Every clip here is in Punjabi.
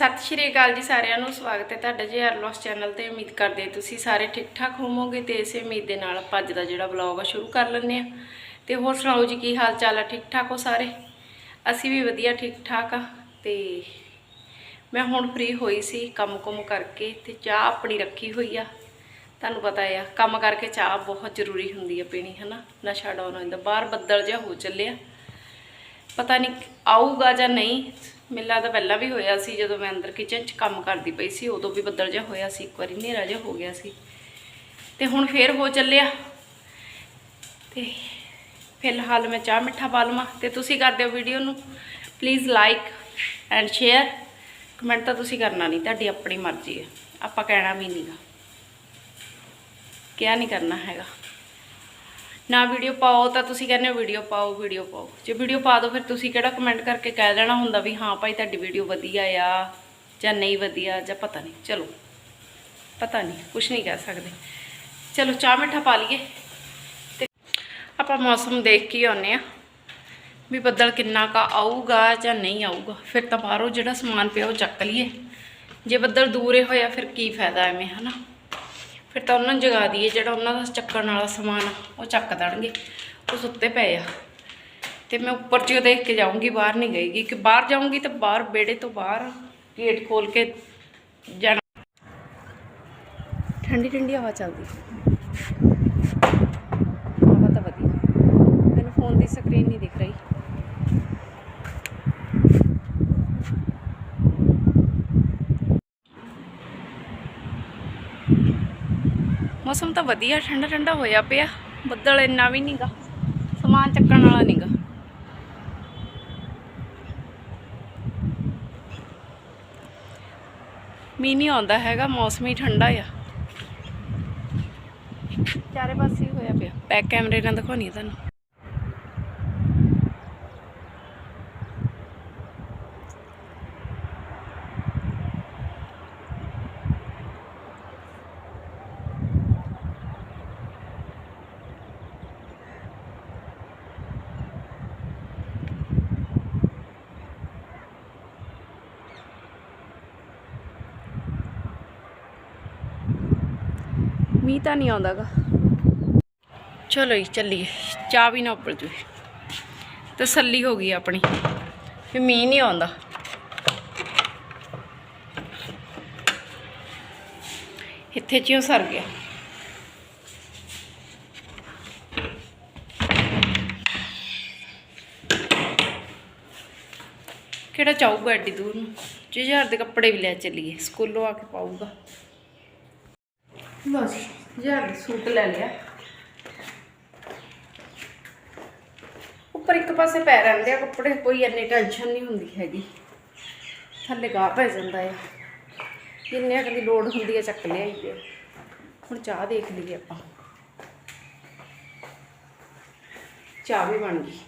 ਸਤਿ ਸ਼੍ਰੀ ਅਕਾਲ ਜੀ ਸਾਰਿਆਂ ਨੂੰ, ਸਵਾਗਤ ਹੈ ਤੁਹਾਡਾ ਜੀ ਅਰਲੋਸ ਚੈਨਲ ਤੇ। ਉਮੀਦ ਕਰਦੇ ਤੁਸੀਂ ਸਾਰੇ ਠੀਕ ਠਾਕ ਹੋਵੋਗੇ ਤੇ ਇਸੇ ਉਮੀਦ ਦੇ ਨਾਲ ਆਪਾਂ ਅੱਜ ਦਾ ਜਿਹੜਾ ਵਲੌਗ ਆ ਸ਼ੁਰੂ ਕਰ ਲੈਂਦੇ ਆ ਤੇ ਹੋਰ ਸੁਣਾਓ ਜੀ, ਕੀ ਹਾਲ ਚਾਲ ਆ? ਠੀਕ ਠਾਕ ਹੋ ਸਾਰੇ? ਅਸੀਂ ਵੀ ਵਧੀਆ ਠੀਕ ਠਾਕ ਆ। ਤੇ ਮੈਂ ਹੁਣ ਫ੍ਰੀ ਹੋਈ ਸੀ ਕੰਮ-ਕੁਮ ਕਰਕੇ ਤੇ ਚਾਹ ਆਪਣੀ ਰੱਖੀ ਹੋਈ ਆ। ਤੁਹਾਨੂੰ ਪਤਾ ਆ, ਕੰਮ ਕਰਕੇ ਚਾਹ ਬਹੁਤ ਜ਼ਰੂਰੀ ਹੁੰਦੀ ਆ ਪੀਣੀ, ਹਨਾ? ਨਸ਼ਾ ਡਾਊਨ ਹੋ ਜਾਂਦਾ, ਬਾਹਰ ਬੱਦਲ ਜਿਹਾ ਹੋ ਚੱਲਿਆ। ਪਤਾ ਨਹੀਂ ਆਊਗਾ ਜਾਂ ਨਹੀਂ। ਮੇਲਾ ਤਾਂ ਪਹਿਲਾਂ ਵੀ ਹੋਇਆ ਸੀ, ਜਦੋਂ ਮੈਂ ਅੰਦਰ ਕਿਚਨ 'ਚ ਕੰਮ ਕਰਦੀ ਪਈ ਸੀ, ਉਦੋਂ ਵੀ ਬੱਦਲ ਜਿਹਾ ਹੋਇਆ ਸੀ, ਇੱਕ ਵਾਰੀ ਹਨੇਰਾ ਜਿਹਾ ਹੋ ਗਿਆ ਸੀ। ਤੇ ਹੁਣ ਫੇਰ ਹੋ ਚੱਲਿਆ। ਤੇ ਫਿਲਹਾਲ ਮੈਂ ਚਾਹ ਮਿੱਠਾ ਪਾ ਲਵਾਂ। ਤੇ ਤੁਸੀਂ ਕਰ ਦਿਓ ਵੀਡੀਓ ਨੂੰ please like and share comment ਤਾਂ ਤੁਸੀਂ ਕਰਨਾ ਨਹੀਂ, ਤੁਹਾਡੀ ਆਪਣੀ ਮਰਜ਼ੀ ਹੈ। ਆਪਾਂ ਕਹਿਣਾ ਵੀ ਨਹੀਂਗਾ ਕਿਆ ਨਹੀਂ ਕਰਨਾ ਹੈਗਾ। ਨਾ ਵੀਡੀਓ ਪਾਓ, ਤਾਂ ਤੁਸੀਂ ਕਹਿੰਦੇ ਹੋ ਵੀਡੀਓ ਪਾਓ ਵੀਡੀਓ ਪਾਓ। ਜੇ ਵੀਡੀਓ ਪਾ ਦਿਓ ਫਿਰ ਤੁਸੀਂ ਕਿਹੜਾ ਕਮੈਂਟ ਕਰਕੇ ਕਹਿ ਦੇਣਾ ਹੁੰਦਾ ਵੀ ਹਾਂ ਭਾਈ ਤੁਹਾਡੀ ਵੀਡੀਓ ਵਧੀਆ ਆ ਜਾਂ ਨਹੀਂ ਵਧੀਆ ਜਾਂ ਪਤਾ ਨਹੀਂ। ਚਲੋ, ਪਤਾ ਨਹੀਂ ਕੁਝ ਨਹੀਂ ਕਹਿ ਸਕਦੇ। ਚਲੋ, ਚਾਹ ਮਿੱਠਾ ਪਾ ਲਈਏ। ਤੇ ਆਪਾਂ ਮੌਸਮ ਦੇਖ ਕੇ ਆਉਨੇ ਆ ਵੀ ਬੱਦਲ ਕਿੰਨਾ ਕਾ ਆਊਗਾ ਜਾਂ ਨਹੀਂ ਆਊਗਾ। ਫਿਰ ਤਾਂ ਬਾਹਰੋਂ ਜਿਹੜਾ ਸਮਾਨ ਪਿਆ ਉਹ ਚੱਕ ਲਈਏ। ਜੇ ਬੱਦਲ ਦੂਰੇ ਹੋਇਆ, ਫਿਰ ਕੀ ਫਾਇਦਾ ਐਵੇਂ, ਹਨਾ? ਫਿਰ ਤਾਂ ਉਹਨਾਂ ਨੂੰ ਜਗਾ ਦਈਏ ਜਿਹੜਾ ਉਹਨਾਂ ਦਾ ਚੱਕਣ ਵਾਲਾ ਸਮਾਨ ਉਹ ਚੱਕ ਦੇਣਗੇ। ਉਹ ਸੁੱਤੇ ਪਏ ਆ। ਤੇ ਮੈਂ ਉੱਪਰ ਜਿਉ ਦੇਖ ਕੇ ਜਾਊਂਗੀ, ਬਾਹਰ ਨਹੀਂ ਗਈਗੀ ਕਿ ਬਾਹਰ ਜਾਊਂਗੀ ਤਾਂ ਬਾਹਰ ਬੇੜੇ ਤੋਂ ਬਾਹਰ ਗੇਟ ਖੋਲ ਕੇ ਜਾਣਾ। ਠੰਡੀ ਠੰਡੀ ਹਵਾ ਚੱਲਦੀ। ਹਵਾ ਤਾਂ ਵਧੀਆ। ਮੈਨੂੰ ਫੋਨ ਦੀ ਸਕਰੀਨ ਨਹੀਂ ਦਿਖ ਰਹੀ। ਮੌਸਮ ਤਾਂ ਵਧੀਆ, ਠੰਡਾ ਠੰਡਾ ਹੋਇਆ ਪਿਆ। ਬੱਦਲ ਇੰਨਾ ਵੀ ਨਹੀਂਗਾ ਸਮਾਨ ਚੱਕਣ ਵਾਲਾ ਨਹੀਂਗਾ ਮੀਂਹ ਨਹੀਂ ਆਉਂਦਾ ਹੈਗਾ, ਮੌਸਮ ਹੀ ਠੰਡਾ ਆ। ਚਾਰੇ ਪਾਸੇ ਹੋਇਆ ਪਿਆ। ਬੈਕ ਕੈਮਰੇ ਨਾਲ ਦਿਖਾਉਣੀ ਤੁਹਾਨੂੰ। ਮੀਂਹ ਤਾਂ ਨਹੀਂ ਆਉਂਦਾਗਾ। ਚਲੋ ਜੀ, ਚੱਲੀਏ। ਚਾਹ ਵੀ ਨਾ ਉੱਪਰ ਜੂਏ ਤਸੱਲੀ ਹੋ ਗਈ ਆਪਣੀ। ਵੀ ਮੀਂਹ ਨਹੀਂ ਆਉਂਦਾ। ਇੱਥੇ ਜਿਉਂ ਸਰ ਗਿਆ। ਕਿਹੜਾ ਚਾਹੂਗਾ ਐਡੀ ਦੂਰ ਨੂੰ? ਜੇ ਹਜ਼ਾਰ ਦੇ ਕੱਪੜੇ ਵੀ ਲੈ ਚੱਲੀਏ, ਸਕੂਲੋਂ ਆ ਕੇ ਪਾਊਗਾ। ਬਸ ਯਾਰ ਸੂਟ ਲੈ ਲਿਆ। ਉੱਪਰ ਇੱਕ ਪਾਸੇ ਪੈ ਰਹਿੰਦੇ ਆ ਕੱਪੜੇ, ਕੋਈ ਇੰਨੀ ਟੈਨਸ਼ਨ ਨਹੀਂ ਹੁੰਦੀ ਹੈਗੀ। ਥੱਲੇ ਗਾਹ ਪੈ ਜਾਂਦਾ ਹੈ ਜਿੰਨੇ ਕਦੀ ਦੀ ਲੋੜ ਹੁੰਦੀ ਹੈ ਚੱਕ ਲਿਆਈ ਤੇ ਹੁਣ ਚਾਹ ਦੇਖ ਲਈਏ ਆਪਾਂ। ਚਾਹ ਵੀ ਬਣ ਗਈ।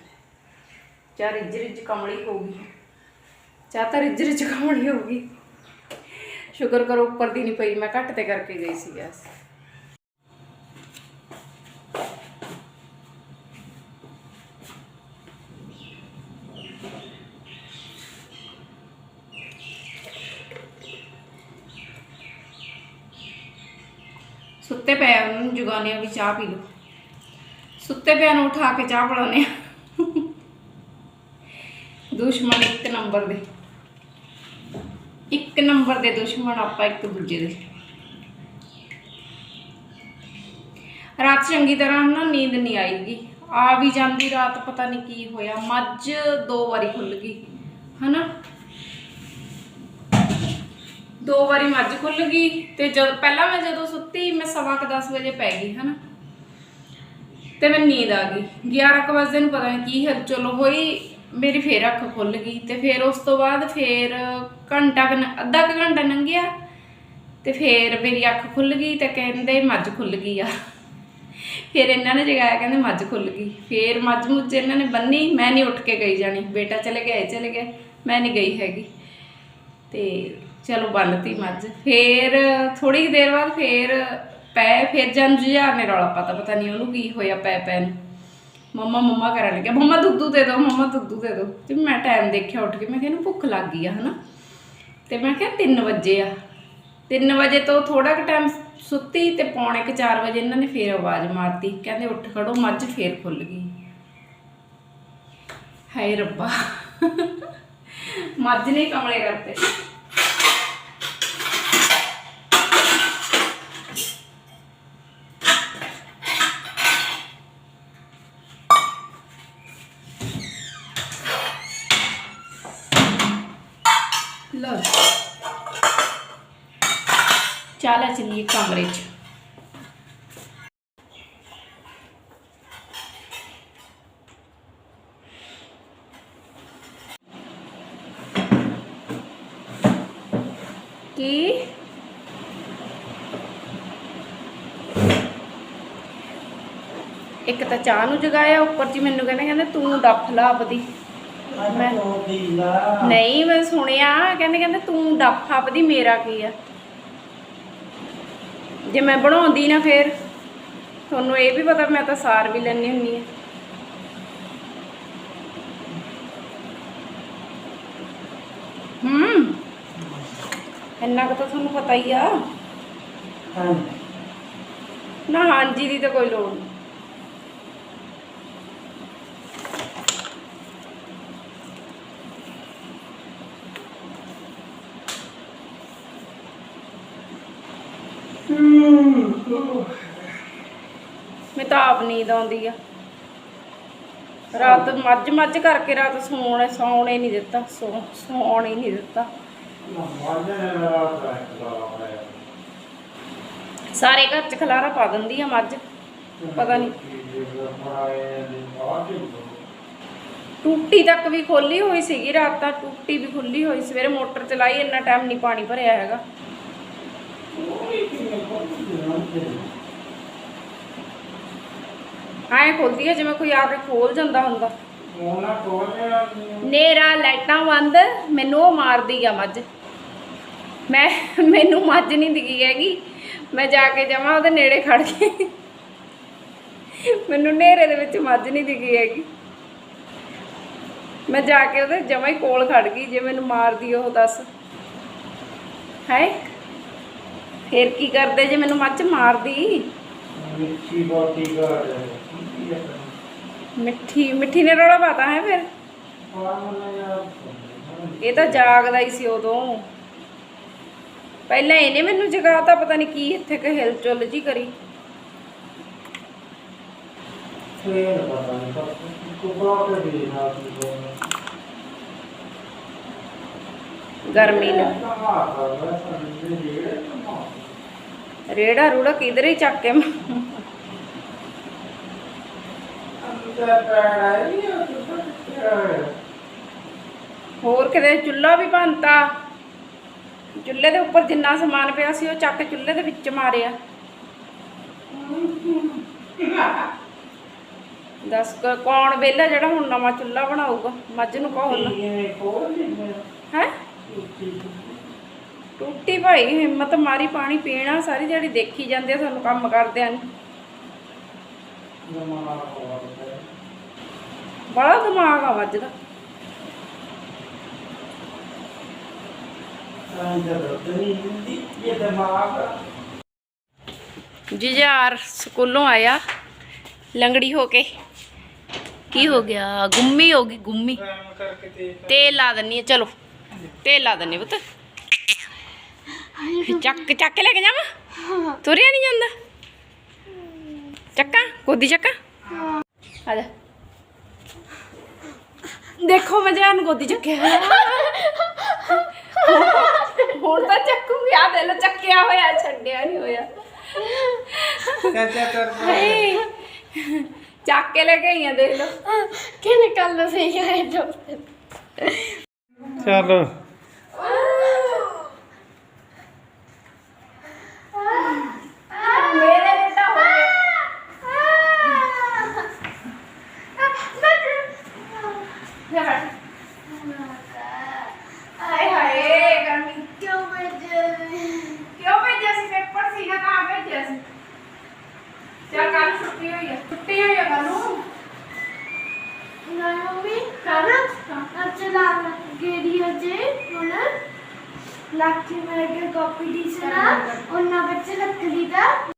ਚਾਹ ਰਿੱਝ ਰਿੱਝ ਕਮਲੀ ਹੋ ਗਈ। ਚਾਹ ਤਾਂ ਰਿੱਝ ਰਿੱਝ ਕਮਲੀ ਹੋ ਗਈ। ਸ਼ੁਕਰ ਕਰੋ ਉੱਪਰ ਦੀ ਨਹੀਂ ਪਈ, ਮੈਂ ਘੱਟ ਤੇ ਕਰਕੇ ਗਈ ਸੀ ਗੈਸ ਸੁੱਤੇ ਪਏ ਆ, ਆ ਵੀ ਚਾਹ ਪੀ ਲਓ। ਸੁੱਤੇ ਪਿਆ ਨੂੰ ਉਠਾ ਕੇ ਚਾਹ ਪਿਲਾਉਂਦੇ ਆ ਦੁਸ਼ਮਣ ਇੱਕ ਨੰਬਰ ਦੇ। ਇੱਕ ਨੰਬਰ ਦੇ ਦੁਸ਼ਮਣ ਆਪਾਂ ਇੱਕ ਦੂਜੇ ਦੇ। ਰਾਤ ਚੰਗੀ ਤਰ੍ਹਾਂ ਨਾ ਨੀਂਦ ਨਹੀਂ ਆਈਗੀ ਆ ਵੀ ਜਾਂਦੀ ਰਾਤ ਪਤਾ ਨਹੀਂ ਕੀ ਹੋਇਆ। ਮੱਝ ਦੋ ਵਾਰੀ ਖੁੱਲ ਗਈ। ਹਨਾ? ਦੋ ਵਾਰੀ ਮੱਝ ਖੁੱਲ ਗਈ ਤੇ ਜਦ ਪਹਿਲਾਂ ਮੈਂ ਜਦੋਂ ਸੁੱਤੀ ਮੈਂ ਸਵਾ ਕੁ 10 ਵਜੇ ਪੈ ਗਈ, ਹਨਾ? ਤੇ ਮੈਂ ਨੀਂਦ ਆ ਗਈ। 11 ਕੁ ਵਜੇ ਨੂੰ ਪਤਾ ਨਹੀਂ ਕੀ ਹਲਚਲ ਹੋਈ, ਮੇਰੀ ਫੇਰ ਅੱਖ ਖੁੱਲ ਗਈ ਤੇ ਫੇਰ ਉਸ ਤੋਂ ਬਾਅਦ ਫੇਰ ਘੰਟਾ ਕੁ ਅੱਧਾ ਕੁ ਘੰਟਾ ਲੰਘਿਆ ਤੇ ਫੇਰ ਮੇਰੀ ਅੱਖ ਖੁੱਲ ਗਈ ਤੇ ਕਹਿੰਦੇ ਮੱਝ ਖੁੱਲ ਗਈ ਆ। ਫਿਰ ਇਹਨਾਂ ਨੇ ਜਗਾਇਆ, ਕਹਿੰਦੇ ਮੱਝ ਖੁੱਲ ਗਈ। ਫਿਰ ਮੱਝ ਮੁੱਝ ਇਹਨਾਂ ਨੇ ਬੰਨੀ, ਮੈਂ ਨਹੀਂ ਉੱਠ ਕੇ ਗਈ ਜਾਣੀ। ਬੇਟਾ ਚਲੇ ਗਿਆ, ਇਹ ਚਲੇ ਗਿਆ, ਮੈਂ ਨਹੀਂ ਗਈ ਹੈਗੀ। ਤੇ ਚਲੋ ਬੰਨਤੀ ਮੱਝ। ਫੇਰ ਥੋੜੀ ਦੇਰ ਬਾਅਦ ਫੇਰ ਪੈ, ਫਿਰ ਜਨ ਜੁਝਾਰ ਨੇ ਰੌਲਾ ਪਤਾ ਪਤਾ ਨਹੀਂ ਉਹਨੂੰ ਕੀ ਹੋਇਆ ਪੈ ਪੈ ਨੂੰ ਮੰਮਾ ਮੰਮਾ ਕਰਨ ਲੱਗਿਆ, ਮੰਮਾ ਦੁੱਧੂ ਦੇ ਦਿਓ ਮੰਮਾ ਦੁੱਧੂ ਦੇ ਦਿਓ ਤੇ ਮੈਂ ਟਾਈਮ ਦੇਖਿਆ ਉੱਠ ਕੇ, ਮੈਂ ਕਿਹਾ ਇਹਨੂੰ ਭੁੱਖ ਲੱਗ ਗਈ ਆ, ਹਨਾ? ਤੇ ਮੈਂ ਕਿਹਾ 3 ਵਜੇ ਆ। 3 ਵਜੇ ਤੋਂ ਥੋੜਾ ਕੁ ਟਾਈਮ ਸੁੱਤੀ ਤੇ ਪੌਣੇ ਕੁ 4 ਵਜੇ ਇਹਨਾਂ ਨੇ ਫੇਰ ਆਵਾਜ਼ ਮਾਰਤੀ। ਕਹਿੰਦੇ ਉੱਠ ਖੜੋ, ਮੱਝ ਫੇਰ ਖੁੱਲ ਗਈ। ਹਾਏ ਰੱਬਾ। ਮੱਝ ਨੇ ਕਮਲੇ ਕਰਤੇ। ਲਓ। ਜੀ। ਚੱਲ ਚਲੀਏ ਕਮਰੇ 'ਚ। ਕੀ? ਇੱਕ ਤਾਂ ਚਾਹ ਨੂੰ ਜਗਾਇਆ, ਉੱਪਰ ਜੀ ਮੈਨੂੰ ਕਹਿੰਦੇ ਕਹਿੰਦੇ ਤੂੰ ਡੱਫ ਲਾ ਆਪਦੀ। ਮੈਂ ਨਹੀਂ ਮੈਂ ਸੁਣਿਆ ਕਹਿੰਦੇ ਕਹਿੰਦੇ ਤੂੰ ਡੱਫ ਆਪਦੀ ਮੇਰਾ ਕੀ ਆ? ਜੇ ਮੈਂ ਬਣਾਉਂਦੀ ਨਾ ਫੇਰ ਤੁਹਾਨੂੰ ਇਹ ਵੀ ਪਤਾ ਮੈਂ ਤਾਂ ਸਾਰ ਵੀ ਲੈਣੀ ਹੁੰਨੀ ਆ। ਹੂੰ ਇੰਨਾ ਕੁ ਤਾਂ ਤੁਹਾਨੂੰ ਪਤਾ ਹੀ ਆ। ਨਾ ਹਾਂਜੀ ਦੀ ਤਾਂ ਕੋਈ ਲੋੜ ਨਹੀਂ ਮੈਂ ਤਾਂ ਆਪ ਨੀਂਦ ਆਉਂਦੀ ਆ। ਰਾਤ ਮੱਝ ਮੱਝ ਕਰਕੇ ਰਾਤ ਸੌਣ ਸੌਣ ਹੀ ਨਹੀਂ ਦਿੱਤਾ, ਸੌ ਸੌਣ ਹੀ ਨਹੀਂ ਦਿੱਤਾ। ਸਾਰੇ ਘਰ ਚ ਖਲਾਰਾ ਪਾ ਦਿੰਦੀ ਆ ਮੱਝ। ਪਤਾ ਨਹੀਂ ਟੂਟੀ ਤੱਕ ਵੀ ਖੋਲੀ ਹੋਈ ਸੀਗੀ, ਰਾਤ ਤਾਂ ਟੂਟੀ ਵੀ ਖੁੱਲੀ ਹੋਈ, ਸਵੇਰੇ ਮੋਟਰ ਚਲਾਈ, ਇੰਨਾ ਟਾਈਮ ਨਹੀਂ ਪਾਣੀ ਭਰਿਆ ਹੈਗਾ। ਐਂ ਖੋਲਦੀ ਆ, ਜਿਵੇਂ ਕੋਈ ਆ ਕੇ ਖੋਲ ਜਾਂਦਾ ਹੁੰਦਾ। ਨੇਰਾ ਲਾਈਟਾਂ ਬੰਦ, ਮੈਨੂੰ ਉਹ ਮਾਰਦੀ ਆ ਮੱਝ। ਮੈਂ, ਮੈਨੂੰ ਮੱਝ ਨਹੀਂ ਦਿਖੀ ਹੈਗੀ। ਮੈਂ ਜਾ ਕੇ ਜਮਾ ਉਹਦੇ ਨੇੜੇ ਖੜ ਗਈ ਮੈਨੂੰ ਨੇਰੇ ਦੇ ਵਿੱਚ ਮੱਝ ਨਹੀਂ ਦਿਖੀ ਹੈਗੀ। ਮੈਂ ਜਾ ਕੇ ਉਹਦੇ ਜਮਾ ਹੀ ਕੋਲ ਖੜ ਗਈ, ਜੇ ਮੈਨੂੰ ਮਾਰਦੀ ਉਹ ਦੱਸ। ਹੈ? ਫੇਰ ਕੀ ਕਰਦੇ ਜੇ ਮੈਨੂੰ ਮੱਝ ਮਾਰਦੀ? ਮਿੱਠੀ ਮਿੱਠੀ ਨੇ ਰੋਲਾ ਪਾਤਾ ਹੈ ਫਿਰ? ਇਹ ਤਾਂ ਜਾਗਦਾ ਹੀ ਸੀ ਉਦੋਂ। ਪਹਿਲਾਂ ਇਹਨੇ ਮੈਨੂੰ ਜਗਾਤਾ ਪਤਾ ਨਹੀਂ ਕੀ ਇੱਥੇ ਕਿ ਹਿਲ ਚੁੱਲ ਜੀ ਕਰੀ। ਗਰਮੀ ਨੇ। ਰੇੜਾ ਰੂੜਾ ਕਿਧਰੇ ਚੱਕ ਕੇ ਮ- ਹੋਰ ਕਿਤੇ ਚੁੱਲ੍ਹਾ ਵੀ ਬੰਨਤਾ ਚੁੱਲ੍ਹੇ ਦੇ ਉੱਪਰ ਜਿੰਨਾ ਸਮਾਨ ਪਿਆ ਸੀ, ਉਹ ਚੱਕ ਚੁੱਲ੍ਹੇ ਦੇ ਵਿੱਚ ਮਾਰਿਆ। ਦੱਸ ਕੌਣ ਵਿਹਲਾ ਜਿਹੜਾ ਹੁਣ ਨਵਾਂ ਚੁੱਲ੍ਹਾ ਬਣਾਊਗਾ? ਮੱਝ ਨੂੰ ਕਹੋ ਨਾ ਹੈ? ਟੁੱਟੀ ਭਾਈ, ਹਿੰਮਤ ਮਾਰੀ ਪਾਣੀ ਪੀਣਾ। ਸਾਰੀ ਜਿਹੜੀ ਦੇਖੀ ਜਾਂਦੇ ਆ ਤੁਹਾਨੂੰ ਕੰਮ ਕਰਦਿਆਂ ਨੂੰ। ਬੜਾ ਦਿਮਾਗ ਆ ਮੱਝ ਦਾ। ਜੁਝਾਰ ਸਕੂਲੋਂ ਆਇਆ ਲੰਗੜੀ ਹੋ ਕੇ। ਕੀ ਹੋ ਗਿਆ? ਗੁੰਮੀ ਹੋ ਗਈ ਗੁੰਮੀ। ਤੇਲ ਲਾ ਦਿੰਨੀ ਆ ਚਲੋ। ਤੇਲ ਲਾ ਦਿੰਨੀ ਪੁੱਤ। ਚੱਕ ਚੱਕ ਕੇ ਲੈ ਕੇ ਜਾਵਾਂ? ਤੁਰਿਆ ਨਹੀਂ ਜਾਂਦਾ। ਚੱਕਾ ਗੋਦੀ ਚੱਕਾ? ਆ ਜਾ। ਦੇਖੋ ਮੈਂ ਜਾਨ ਗੋਦੀ ਚੱਕਿਆ ਹੁਣ ਤਾਂ ਚੱਕੂਗੀ ਆ ਦੇ ਲੋ ਚੱਕਿਆ ਹੋਇਆ ਛੱਡਿਆ ਨਹੀਂ ਹੋਇਆ। ਹਾਏ। ਚੱਕ ਕੇ ਲੈ ਕੇ ਆਈਆਂ ਦੇਖ ਲੋ ਕਿ ਨਿਕਲ ਲੋ ਸਹੀ ਜੋ। ਚਲੋ। Why superior? Superior alone. Naomi, correct. Achhala, Gary Ajay, Nolan. Lucky Mega copy dealer. Unna bachcha lucky leader.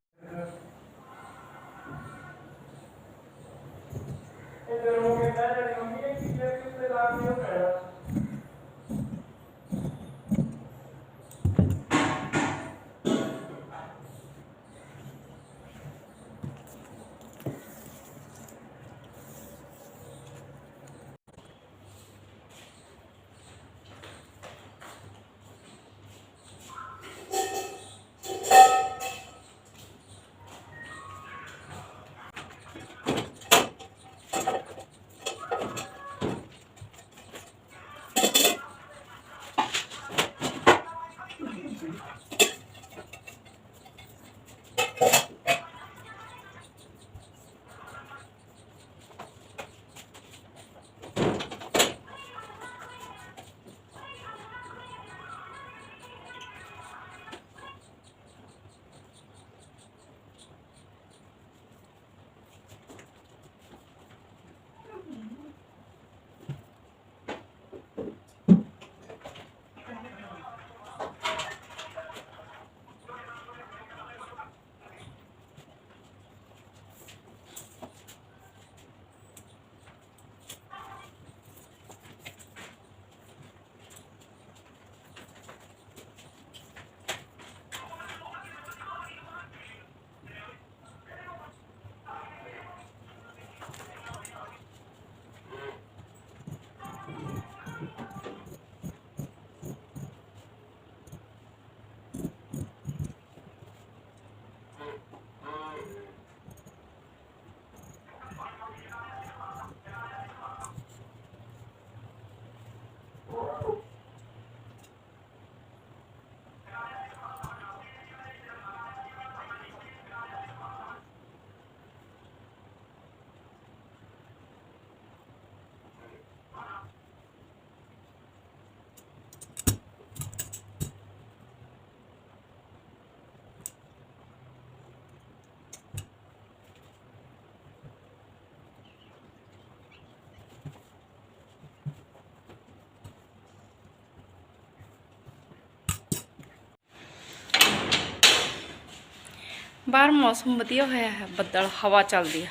ਬਾਹਰ ਮੌਸਮ ਵਧੀਆ ਹੋਇਆ ਹੈ, ਬੱਦਲ, ਹਵਾ ਚੱਲਦੀ ਆ।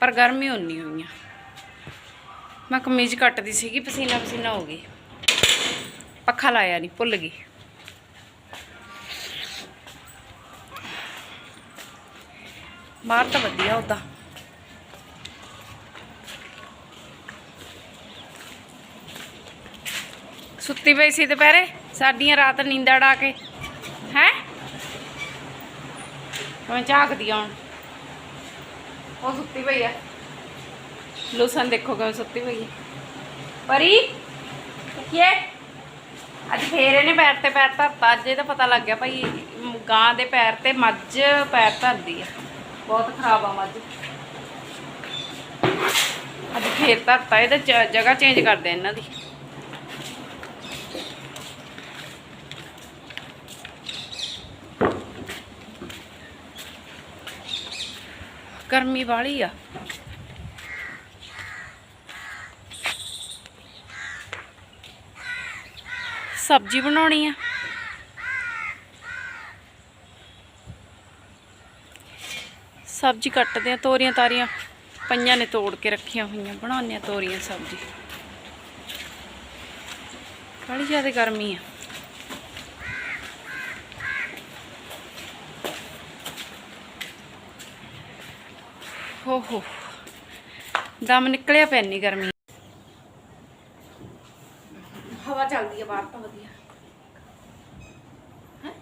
ਪਰ ਗਰਮੀ ਉਨੀ ਹੋਈ ਆ। ਮੈਂ ਕਮੀਜ਼ ਕੱਟਦੀ ਸੀਗੀ, ਪਸੀਨਾ ਪਸੀਨਾ ਹੋ ਗਈ। ਪੱਖਾ ਲਾਇਆ ਨਹੀਂ ਭੁੱਲ ਗਈ। ਬਾਹਰ ਤਾਂ ਵਧੀਆ ਉਦਾਂ ਸੁੱਤੀ ਪਈ ਸੀ ਦੁਪਹਿਰੇ, ਸਾਡੀਆਂ ਰਾਤ ਨੀਂਦ ਅੜਾ ਕੇ। ਹੈ? ਮੈਂ ਝਾਕਦੀ ਆ ਹੁਣ। ਉਹ ਸੁੱਤੀ ਪਈ ਆ। ਲੂਸਨ ਦੇਖੋ ਕਿਵੇਂ ਸੁੱਤੀ ਪਈ ਹੈ ਪਰੀ ਕੀ ਅੱਜ ਫੇਰ ਇਹਨੇ ਪੈਰ ਤੇ ਪੈਰ ਧਰਤਾ ਅੱਜ ਇਹਦਾ ਪਤਾ ਲੱਗ ਗਿਆ ਭਾਈ ਗਾਂ ਦੇ ਪੈਰ ਤੇ ਮੱਝ ਪੈਰ ਧਰਦੀ ਆ। ਬਹੁਤ ਖਰਾਬ ਆ ਮੱਝ। ਅੱਜ ਫੇਰ ਧਰਤਾ ਇਹਦਾ ਜਗ੍ਹਾ ਚੇਂਜ ਕਰਦੇ ਇਹਨਾਂ ਦੀ। ਗਰਮੀ ਵਾਲੀ ਆ। ਸਬਜ਼ੀ ਬਣਾਉਣੀ ਆ। ਸਬਜ਼ੀ ਕੱਟਦੇ ਆ, ਤੋਰੀਆਂ ਤਾਰੀਆਂ ਪਈਆਂ ਨੇ ਤੋੜ ਕੇ ਰੱਖੀਆਂ ਹੋਈਆਂ, ਬਣਾਉਂਦੇ ਆ ਤੋਰੀਆਂ ਸਬਜ਼ੀ। ਬੜੀ ਜ਼ਿਆਦਾ ਗਰਮੀ ਆ। ਹੋ ਹੋ ਦਮ ਨਿਕਲਿਆ ਪਿਆ ਇੰਨੀ ਗਰਮੀ ਹਵਾ ਚੱਲਦੀ ਆ ਬਾਹਰ ਤਾਂ ਵਧੀਆ ਹੈਂ?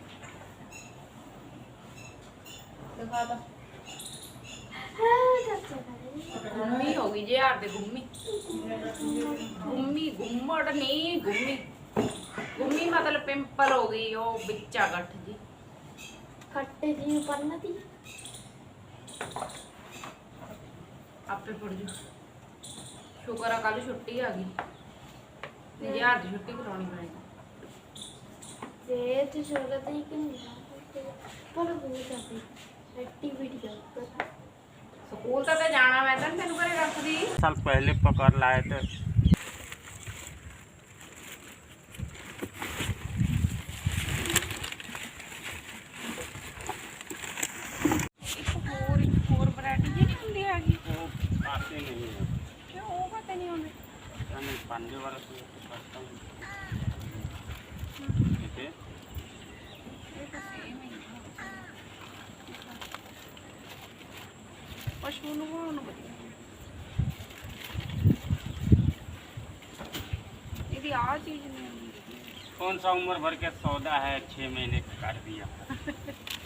ਦਿਖਾ ਦਾ ਹਾਂ ਦੱਸੋ ਕਰੇ ਗੁੰਮੀ ਹੋ ਗਈ ਜੇ ਯਾਰ ਦੇ ਗੁੰਮੀ ਗੁੰਮੀ ਗੁੰਮੜ ਨਹੀਂ ਗੁੰਮੀ ਗੁੰਮੀ ਮਤਲਬ ਪਿੰਪਲ ਹੋ ਗਈ ਉਹ ਵਿੱਚਾ ਗੱਠ ਜੀ ਕੱਟੇ ਦੀ ਪੰਨਾ ਦੀ ਆਪੇ ਪੜ ਜੂ ਸ਼ੁਕਰ ਆ ਕੱਲ ਛੁੱਟੀ ਆ ਗਈ ਤੇ ਜੇ ਹਰ ਦੀ ਛੁੱਟੀ ਕਰਾਉਣੀ ਪੈਣੀ ਤੇ ਤੇ ਸ਼ੋਰਤ ਹੀ ਕਿ ਨਹੀਂ ਪਰ ਉਹ ਜਾਂਦੀ ਐਕਟੀਵਿਟੀ ਕਰਦਾ ਸਕੂਲ ਤਾਂ ਤੇ ਜਾਣਾ ਮੈਂ ਤਾਂ ਨੀ ਤੈਨੂੰ ਘਰੇ ਰੱਖਦੀ साल पहले पकड़ लाए थे कौन सा उम्र भर के सौदा है? छह महीने का कर दिया।